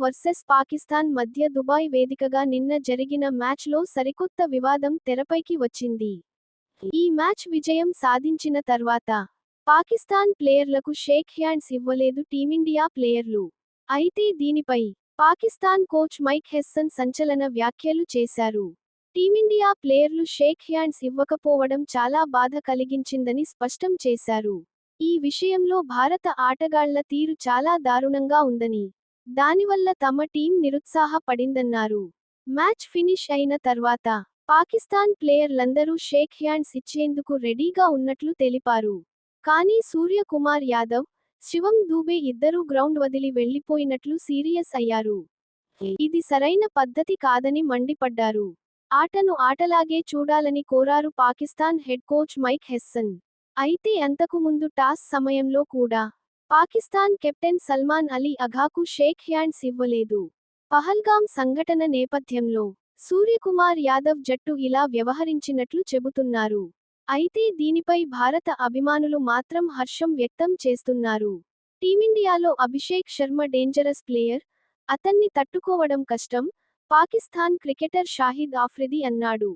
Versus Pakistan మధ్య Dubai వేదికగా నిన్న జరిగిన మ్యాచ్లో సరికొత్త వివాదం తెరపైకి వచ్చింది. ఈ మ్యాచ్ విజయం సాధించిన తర్వాత పాకిస్తాన్ ప్లేయర్లకు షేక్ హ్యాండ్స్ ఇవ్వలేదు టీమిండియా ప్లేయర్లు. అయితే దీనిపై పాకిస్తాన్ కోచ్ మైక్ హెస్సన్ సంచలన వ్యాఖ్యలు చేశారు. టీమిండియా ప్లేయర్లు షేక్ హ్యాండ్స్ ఇవ్వకపోవడం చాలా బాధ కలిగించిందని స్పష్టం చేశారు. ఈ విషయంలో భారత ఆటగాళ్ళ తీరు చాలా దారుణంగా ఉందని దానివల్ల తమ టీం నిరుత్సాహపడిందన్నారు. మ్యాచ్ ఫినిష్ అయిన తర్వాత పాకిస్తాన్ ప్లేయర్లందరూ షేక్ హ్యాండ్స్ ఇచ్చేందుకు రెడీగా ఉన్నట్లు తెలిపారు. కానీ సూర్యకుమార్ యాదవ్ శివం దూబే ఇద్దరూ గ్రౌండ్ వదిలి వెళ్ళిపోయినట్లు సీరియస్ అయ్యారు. ఇది సరైన పద్ధతి కాదని మండిపడ్డారు. ఆటను ఆటలాగే చూడాలని కోరారు Pakistan head coach Mike Hesson. అయితే అంతకుముందు టాస్ సమయంలో కూడా పాకిస్తాన్ కెప్టెన్ సల్మాన్ అలీ అఘాకు షేక్ హ్యాండ్స్ ఇవ్వలేదు. పహల్గాం సంఘటన నేపథ్యంలో సూర్యకుమార్ యాదవ్ జట్టు ఇలా వ్యవహరించినట్లు చెబుతున్నారు. అయితే దీనిపై భారత అభిమానులు మాత్రం హర్షం వ్యక్తం చేస్తున్నారు. టీమిండియాలో అభిషేక్ శర్మ డేంజరస్ ప్లేయర్ అతన్ని తట్టుకోవడం కష్టం పాకిస్తాన్ క్రికెటర్ షాహిద్ ఆఫ్రిది అన్నాడు.